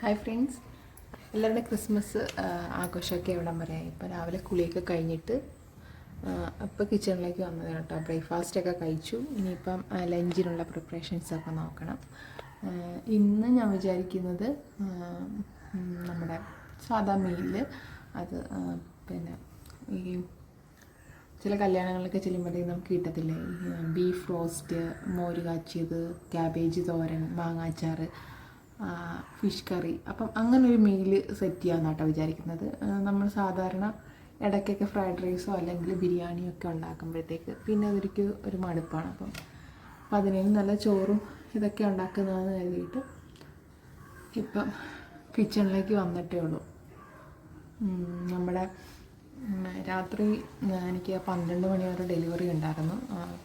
Hi friends എല്ലാവരുടെ Christmas ആഘോഷമൊക്കെ എവിടം വരെ? ഇപ്പോൾ രാവിലെ കുളിയൊക്കെ കഴിഞ്ഞിട്ട് ഇപ്പോൾ കിച്ചണിലേക്ക് വന്നത് കേട്ടോ. ബ്രേക്ക്ഫാസ്റ്റൊക്കെ കഴിച്ചു. ഇനിയിപ്പം ലഞ്ചിനുള്ള പ്രിപ്പറേഷൻസൊക്കെ നോക്കണം. ഇന്ന് ഞാൻ വിചാരിക്കുന്നത് നമ്മുടെ സാധാ മീലിൽ അത് പിന്നെ ഈ ചില കല്യാണങ്ങളിലൊക്കെ ചെല്ലുമ്പോഴത്തേക്ക് നമുക്ക് കിട്ടത്തില്ലേ? ബീഫ് റോസ്റ്റ് മോര് കാച്ചിയത് ക്യാബേജ് തോരൻ മാങ്ങാച്ചാറ് ഫിഷ് കറി അപ്പം അങ്ങനെ ഒരു മീൽ സെറ്റ് ചെയ്യാമെന്നാട്ടോ വിചാരിക്കുന്നത്. നമ്മൾ സാധാരണ ഇടയ്ക്കൊക്കെ ഫ്രൈഡ് റൈസോ അല്ലെങ്കിൽ ബിരിയാണിയോ ഒക്കെ ഉണ്ടാക്കുമ്പോഴത്തേക്ക് പിന്നെ അതൊരിക്ക് ഒരു മടുപ്പാണ്. അപ്പം അപ്പം നല്ല ചോറും ഇതൊക്കെ ഉണ്ടാക്കുന്നതെന്ന് കരുതിയിട്ട് ഇപ്പം കിച്ചണിലേക്ക് വന്നിട്ടേ ഉള്ളൂ. നമ്മുടെ രാത്രി എനിക്ക് പന്ത്രണ്ട് മണി വരെ ഡെലിവറി ഉണ്ടായിരുന്നു.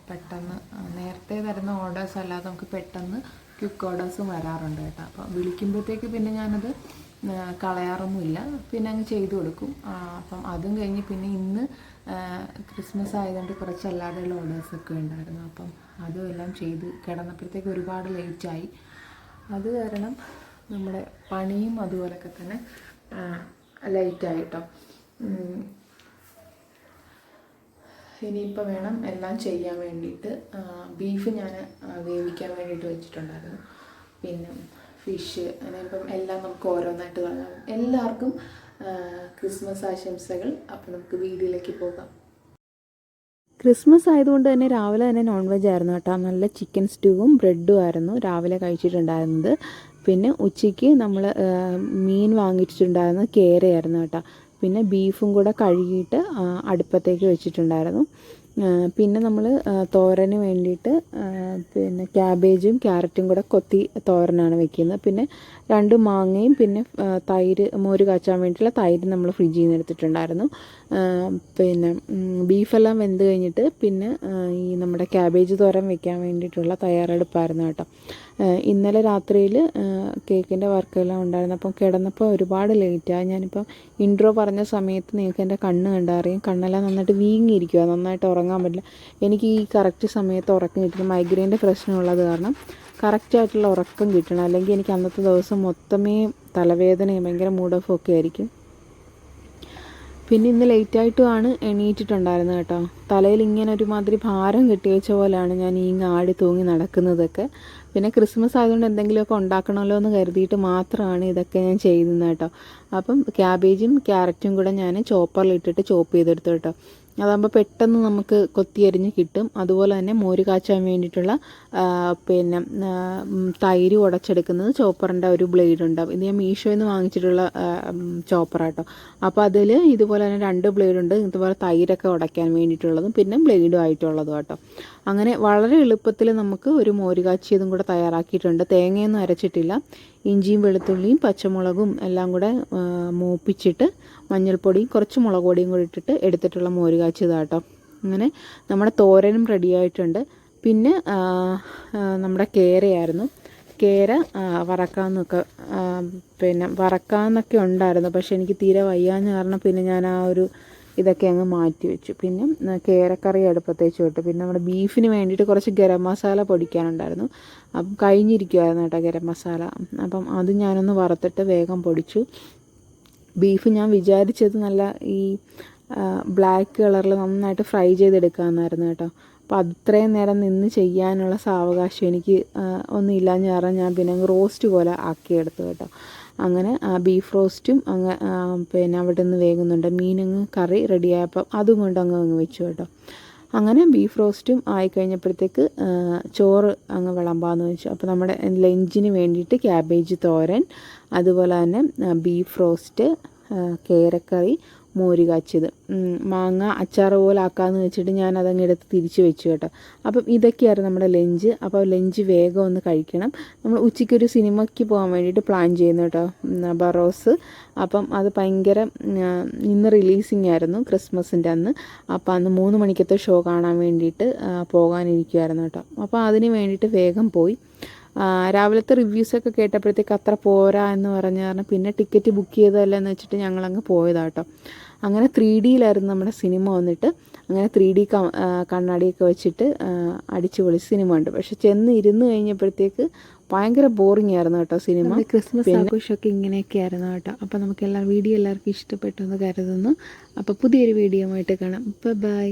പെട്ടെന്ന് നേരത്തെ തരുന്ന ഓർഡേഴ്സ് അല്ലാതെ നമുക്ക് പെട്ടെന്ന് ക്വിക്ക് ഓർഡേഴ്സും വരാറുണ്ട് കേട്ടോ. അപ്പോൾ വിളിക്കുമ്പോഴത്തേക്ക് പിന്നെ ഞാനത് കളയാറൊന്നുമില്ല. പിന്നെ അങ്ങ് ചെയ്തു കൊടുക്കും. അപ്പം അതും കഴിഞ്ഞ് പിന്നെ ഇന്ന് ക്രിസ്മസ് ആയതുകൊണ്ട് കുറച്ച് അല്ലാതെയുള്ള ഓർഡേഴ്സൊക്കെ ഉണ്ടായിരുന്നു. അപ്പം അതും എല്ലാം ചെയ്ത് കിടന്നപ്പോഴത്തേക്ക് ഒരുപാട് ലേറ്റായി അത് കാരണം നമ്മുടെ പണിയും അതുപോലൊക്കെ തന്നെ ലൈറ്റായിട്ടോ ഇനിയിപ്പോൾ വേണം എല്ലാം ചെയ്യാൻ വേണ്ടിയിട്ട്. ബീഫ് ഞാൻ വേവിക്കാൻ വേണ്ടിയിട്ട് വെച്ചിട്ടുണ്ടായിരുന്നു. പിന്നെ ഫിഷ് അങ്ങനെ ഇപ്പം എല്ലാം നമുക്ക് ഓരോന്നായിട്ട് കാണാം. എല്ലാവർക്കും ക്രിസ്മസ് ആശംസകൾ. അപ്പോൾ നമുക്ക് വീഡിയോയിലേക്ക് പോകാം. ക്രിസ്മസ് ആയതുകൊണ്ട് തന്നെ രാവിലെ തന്നെ നോൺ വെജ് ആയിരുന്നു കേട്ടോ. നല്ല ചിക്കൻ സ്റ്റൂവും ബ്രെഡും ആയിരുന്നു രാവിലെ കഴിച്ചിട്ടുണ്ടായിരുന്നത്. പിന്നെ ഉച്ചയ്ക്ക് നമ്മൾ മീൻ വാങ്ങിച്ചിട്ടുണ്ടായിരുന്നത് കേരയായിരുന്നു കേട്ടോ. പിന്നെ ബീഫും കൂടെ കഴുകിയിട്ട് അടുപ്പത്തേക്ക് വെച്ചിട്ടുണ്ടായിരുന്നു. പിന്നെ നമ്മൾ തോരന് വേണ്ടിയിട്ട് പിന്നെ ക്യാബേജും ക്യാരറ്റും കൂടെ കൊത്തി തോരനാണ് വെക്കുന്നത്. പിന്നെ രണ്ട് മാങ്ങയും പിന്നെ തൈര് മോര് കാച്ചാൻ വേണ്ടിയിട്ടുള്ള തൈര് നമ്മൾ ഫ്രിഡ്ജിൽ നിന്ന് എടുത്തിട്ടുണ്ടായിരുന്നു. പിന്നെ ബീഫെല്ലാം വെന്ത് കഴിഞ്ഞിട്ട് പിന്നെ ഈ നമ്മുടെ ക്യാബേജ് തോരൻ വെക്കാൻ വേണ്ടിയിട്ടുള്ള തയ്യാറെടുപ്പായിരുന്നു കേട്ടോ. ഇന്നലെ രാത്രിയിൽ കേക്കിന്റെ വർക്കെല്ലാം ഉണ്ടായിരുന്നു. അപ്പം കിടന്നപ്പോൾ ഒരുപാട് ലേറ്റായി ഞാനിപ്പം ഇൻട്രോ പറഞ്ഞ സമയത്ത് നിങ്ങൾക്ക് എന്റെ കണ്ണ് കണ്ടറിയും കണ്ണെല്ലാം നന്നായിട്ട് വീങ്ങിയിരിക്കുക നന്നായിട്ട് ഉറങ്ങാൻ പറ്റില്ല. എനിക്ക് ഈ കറക്റ്റ് സമയത്ത് ഉറക്കം കിട്ടുന്നു മൈഗ്രെയിന്റെ പ്രശ്നമുള്ളത് കാരണം കറക്റ്റായിട്ടുള്ള ഉറക്കം കിട്ടണം. അല്ലെങ്കിൽ എനിക്ക് അന്നത്തെ ദിവസം മൊത്തമേ തലവേദനയും ഭയങ്കര മൂഡ് ഓഫ് ഒക്കെ ആയിരിക്കും. പിന്നെ ഇന്ന് ലേറ്റായിട്ടുമാണ് എണീറ്റിട്ടുണ്ടായിരുന്നത് കേട്ടോ. തലയിൽ ഇങ്ങനെ ഒരുമാതിരി ഭാരം കെട്ടി വെച്ച പോലെയാണ് ഞാൻ ഈ ആടി തൂങ്ങി നടക്കുന്നതൊക്കെ. പിന്നെ ക്രിസ്മസ് ആയതുകൊണ്ട് എന്തെങ്കിലുമൊക്കെ ഉണ്ടാക്കണമല്ലോ എന്ന് കരുതിയിട്ട് മാത്രമാണ് ഇതൊക്കെ ഞാൻ ചെയ്യുന്നത് കേട്ടോ. അപ്പം ക്യാബേജും ക്യാരറ്റും കൂടെ ഞാൻ ചോപ്പറിൽ ഇട്ടിട്ട് ചോപ്പ് ചെയ്തെടുത്തു കേട്ടോ. അതാകുമ്പോൾ പെട്ടെന്ന് നമുക്ക് കൊത്തിയരിഞ്ഞ് കിട്ടും. അതുപോലെ തന്നെ മോര് കാച്ചാൻ വേണ്ടിയിട്ടുള്ള പിന്നെ തൈര് ഉടച്ചെടുക്കുന്നത് ചോപ്പറിന്റെ ഒരു ബ്ലേഡ് ഉണ്ടാവും. ഇത് ഞാൻ മീഷോയിൽ നിന്ന് വാങ്ങിച്ചിട്ടുള്ള ചോപ്പറാട്ടോ അപ്പോൾ അതിൽ ഇതുപോലെ തന്നെ രണ്ട് ബ്ലേഡ് ഉണ്ട് ഇതുപോലെ തൈരൊക്കെ ഉടയ്ക്കാൻ വേണ്ടിയിട്ടുള്ളതും പിന്നെ ബ്ലേഡും ആയിട്ടുള്ളതും കേട്ടോ അങ്ങനെ വളരെ എളുപ്പത്തിൽ നമുക്ക് ഒരു മോര് കാച്ചിയതും കൂടെ തയ്യാറാക്കിയിട്ടുണ്ട്. തേങ്ങയൊന്നും അരച്ചിട്ടില്ല. ഇഞ്ചിയും വെളുത്തുള്ളിയും പച്ചമുളകും എല്ലാം കൂടെ മൂപ്പിച്ചിട്ട് മഞ്ഞൾപ്പൊടിയും കുറച്ച് മുളക് പൊടിയും കൂടി ഇട്ടിട്ട് എടുത്തിട്ടുള്ള മോര് അങ്ങനെ നമ്മുടെ തോരനും റെഡിയായിട്ടുണ്ട്. പിന്നെ നമ്മുടെ കേരയായിരുന്നു. കേര വറക്കാമെന്നൊക്കെ പിന്നെ വറക്കാമെന്നൊക്കെ ഉണ്ടായിരുന്നു. പക്ഷെ എനിക്ക് തീരെ വയ്യാഞ്ഞ കാരണം പിന്നെ ഞാൻ ആ ഒരു ഇതൊക്കെ അങ്ങ് മാറ്റി വെച്ചു. പിന്നെ കേരക്കറി അടുപ്പത്തേച്ച് വിട്ടു പിന്നെ നമ്മുടെ ബീഫിന് വേണ്ടിയിട്ട് കുറച്ച് ഗരം മസാല പൊടിക്കാനുണ്ടായിരുന്നു. അപ്പം കഴിഞ്ഞിരിക്കുമായിരുന്നു കേട്ടോ ഗരം മസാല. അപ്പം അത് ഞാനൊന്ന് വറുത്തിട്ട് വേഗം പൊടിച്ചു. ബീഫ് ഞാൻ വിചാരിച്ചത് നല്ല ഈ ബ്ലാക്ക് കളറിൽ നന്നായിട്ട് ഫ്രൈ ചെയ്തെടുക്കാമെന്നായിരുന്നു കേട്ടോ. അപ്പോൾ അത്രയും നേരം നിന്ന് ചെയ്യാനുള്ള സാവകാശം എനിക്ക് ഒന്നും ഇല്ലാഞ്ഞ കാരണം ഞാൻ പിന്നെ റോസ്റ്റ് പോലെ ആക്കിയെടുത്തു കേട്ടോ. അങ്ങനെ ബീഫ് റോസ്റ്റും അങ്ങ് പിന്നെ അവിടെ നിന്ന് വേകുന്നുണ്ട് മീനങ്ങ് കറി റെഡിയായപ്പം അതും കൊണ്ട് അങ്ങ് അങ്ങ് വെച്ചു കേട്ടോ. അങ്ങനെ ബീഫ് റോസ്റ്റും ആയി കഴിഞ്ഞപ്പോഴത്തേക്ക് ചോറ് അങ്ങ് വിളമ്പാന്ന് വെച്ചു. അപ്പോൾ നമ്മുടെ ലഞ്ചിന് വേണ്ടിയിട്ട് ക്യാബേജ് തോരൻ അതുപോലെ തന്നെ ബീഫ് റോസ്റ്റ് കേരക്കറി മോര് കാച്ചിയത്. മാങ്ങ അച്ചാർ പോലെ ആക്കാമെന്ന് വെച്ചിട്ട് ഞാൻ അതങ്ങ് എടുത്ത് തിരിച്ച് വെച്ചു കേട്ടോ. അപ്പം ഇതൊക്കെയായിരുന്നു നമ്മുടെ ലഞ്ച്. അപ്പോൾ ലഞ്ച് വേഗം ഒന്ന് കഴിക്കണം. നമ്മൾ ഉച്ചയ്ക്കൊരു സിനിമയ്ക്ക് പോകാൻ വേണ്ടിയിട്ട് പ്ലാൻ ചെയ്യുന്നു കേട്ടോ. ബറോസ് അപ്പം അത് ഭയങ്കര ഇന്ന് റിലീസിങ് ആയിരുന്നു ക്രിസ്മസിന്റെ അന്ന്. അപ്പോൾ അന്ന് മൂന്ന് മണിക്കത്തെ ഷോ കാണാൻ വേണ്ടിയിട്ട് പോകാനിരിക്കുമായിരുന്നു കേട്ടോ. അപ്പോൾ അതിന് വേണ്ടിയിട്ട് വേഗം പോയി. രാവിലത്തെ റിവ്യൂസൊക്കെ കേട്ടപ്പോഴത്തേക്ക് അത്ര പോരാ എന്ന് പറഞ്ഞു കാരണം പിന്നെ ടിക്കറ്റ് ബുക്ക് ചെയ്തതല്ല എന്ന് വെച്ചിട്ട് ഞങ്ങളങ്ങ് പോയതാട്ടോ. അങ്ങനെ ത്രീ ഡിയിലായിരുന്നു നമ്മുടെ സിനിമ വന്നിട്ട്. അങ്ങനെ ത്രീ ഡി കണ്ണാടിയൊക്കെ വെച്ചിട്ട് അടിച്ചു പൊളി സിനിമ ഉണ്ട് പക്ഷെ ചെന്ന് ഇരുന്ന് കഴിഞ്ഞപ്പോഴത്തേക്ക് ഭയങ്കര ബോറിംഗ് ആയിരുന്നു കേട്ടോ സിനിമ. ക്രിസ്മസ് ആഘോഷമൊക്കെ ഇങ്ങനെയൊക്കെ ആയിരുന്നു കേട്ടോ. അപ്പോൾ നമുക്ക് എല്ലാ വീഡിയോ എല്ലാവർക്കും ഇഷ്ടപ്പെട്ടു എന്ന് കരുതുന്നു. അപ്പോൾ പുതിയൊരു വീഡിയോ ആയിട്ട് കാണാം ബൈ